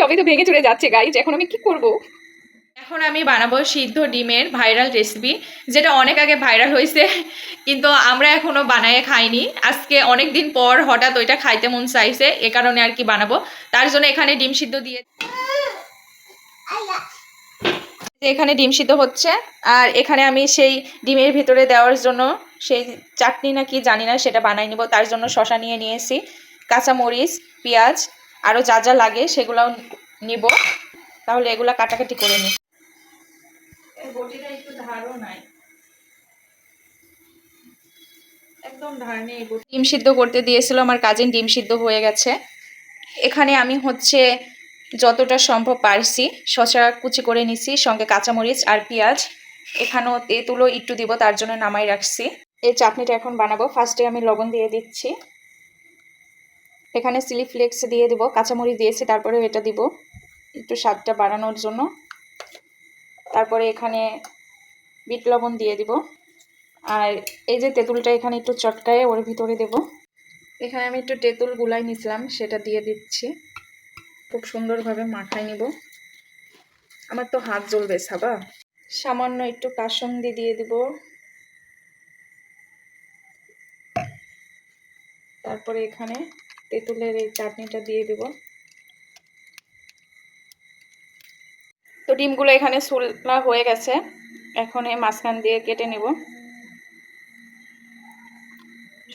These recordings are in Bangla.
সবই তো ভেঙে চলে যাচ্ছে গাইজ এখন আমি কি করব? এখন আমি বানাবো সিদ্ধ ডিমের ভাইরাল রেসিপি যেটা অনেক আগে ভাইরাল হয়েছে কিন্তু আমরা এখনও বানায়ে খাইনি। আজকে অনেক দিন পর হঠাৎ ওইটা খাইতে মন চাইছে, এ কারণে আর কি বানাবো। তার জন্য এখানে ডিম সিদ্ধ দিয়ে এখানে ডিম সিদ্ধ হচ্ছে, আর এখানে আমি সেই ডিমের ভিতরে দেওয়ার জন্য সেই চাটনি না কি জানি না, সেটা বানাই নিব। তার জন্য শশা নিয়ে নিয়েছি, কাঁচামরিচ, পেঁয়াজ আরও যা যা লাগে সেগুলোও নিব। তাহলে এগুলা কাটাকাটি করে নিই। ডিম সিদ্ধ করতে দিয়েছিল আমার কাজিন ডিম সিদ্ধ হয়ে গেছে। এখানে আমি হচ্ছে যতটা সম্ভব পারছি শশা কুচি করে নিছি সঙ্গে কাঁচামরিচ আর পেঁয়াজ। এখানেও তেঁতুলও একটু দিব তার জন্য নামাই রাখছি। এই চাটনিটা এখন বানাবো। ফার্স্টে আমি লবণ দিয়ে দিচ্ছি। এখানে চিলি ফ্লেক্স দিয়ে দিব, কাঁচামরিচ দিয়েছি তারপরে এটা দিব। একটু স্বাদটা বাড়ানোর জন্য। তারপরে এখানে বিট লবণ দিয়ে দিব। আর এই যে তেঁতুলটা এখানে একটু চটকায়ে, ওর ভিতরে দেব। এখানে আমি একটু তেঁতুল গুলাই নিছিলাম সেটা দিয়ে দিচ্ছি। খুব সুন্দরভাবে মাখায় নিব। আমার তো হাত জ্বলবে, সাবা। সামান্য একটু কাসন্দি দিয়ে দিব। তারপরে এখানে তেঁতুলের এই চাটনিটা দিয়ে দিব। তো ডিমগুলো এখানে সুলা হয়ে গেছে। এখন এই মাঝখান দিয়ে কেটে নেব।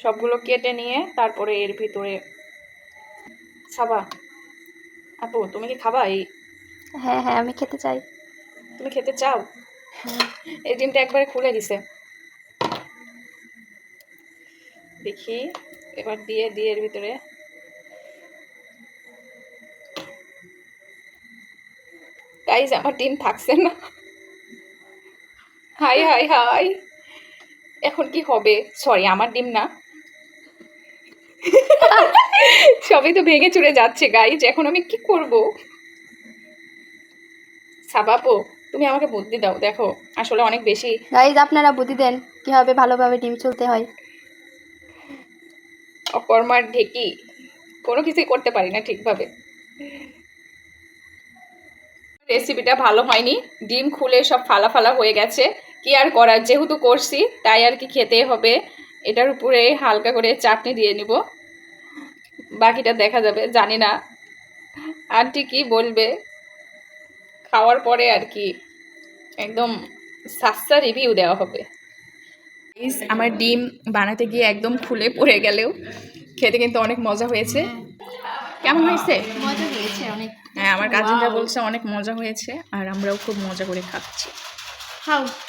সবগুলো কেটে নিয়ে তারপরে এর ভিতরে সাবা। আপু তুমি কি খাবা এই? হ্যাঁ হ্যাঁ আমি খেতে চাই। তুমি খেতে চাও? এই ডিমটা একবারে খুলে দিছে। দেখি এবার দিয়ে দিয়ে এর ভিতরে গাইজ আমার ডিম থাকছে না। হাই হাই হাই এখন কি হবে? সরি আমার ডিম না। সবই তো ভেঙে চুরে যাচ্ছে গাইজ এখন আমি কি করব? সাবাপো তুমি আমাকে বুদ্ধি দাও দেখো। আসলে অনেক বেশি গাইজ আপনারা বুদ্ধি দেন কীভাবে ভালোভাবে ডিম চলতে হয়। অকর্মার ঢেকি। কোনো কিছুই করতে পারি না ঠিকভাবে। রেসিপিটা ভালো হয়নি। ডিম খুলে সব ফালা ফালা হয়ে গেছে। কি আর করার? যেহেতু করছি, তাই আর কি খেতে হবে। এটার উপরে হালকা করে চাটনি দিয়ে নিব। বাকিটা দেখা যাবে, জানি না। আন্টি কি বলবে? খাওয়ার পরে আর কি একদম সাস্তা রিভিউ দেওয়া হবে। আমার ডিম বানাতে গিয়ে একদম খুলে পড়ে গেলেও খেতে কিন্তু অনেক মজা হয়েছে। কেমন হয়েছে? মজা হয়েছে অনেক। হ্যাঁ আমার কাজিনটা বলছে অনেক মজা হয়েছে আর আমরাও খুব মজা করে খাচ্ছি। খাও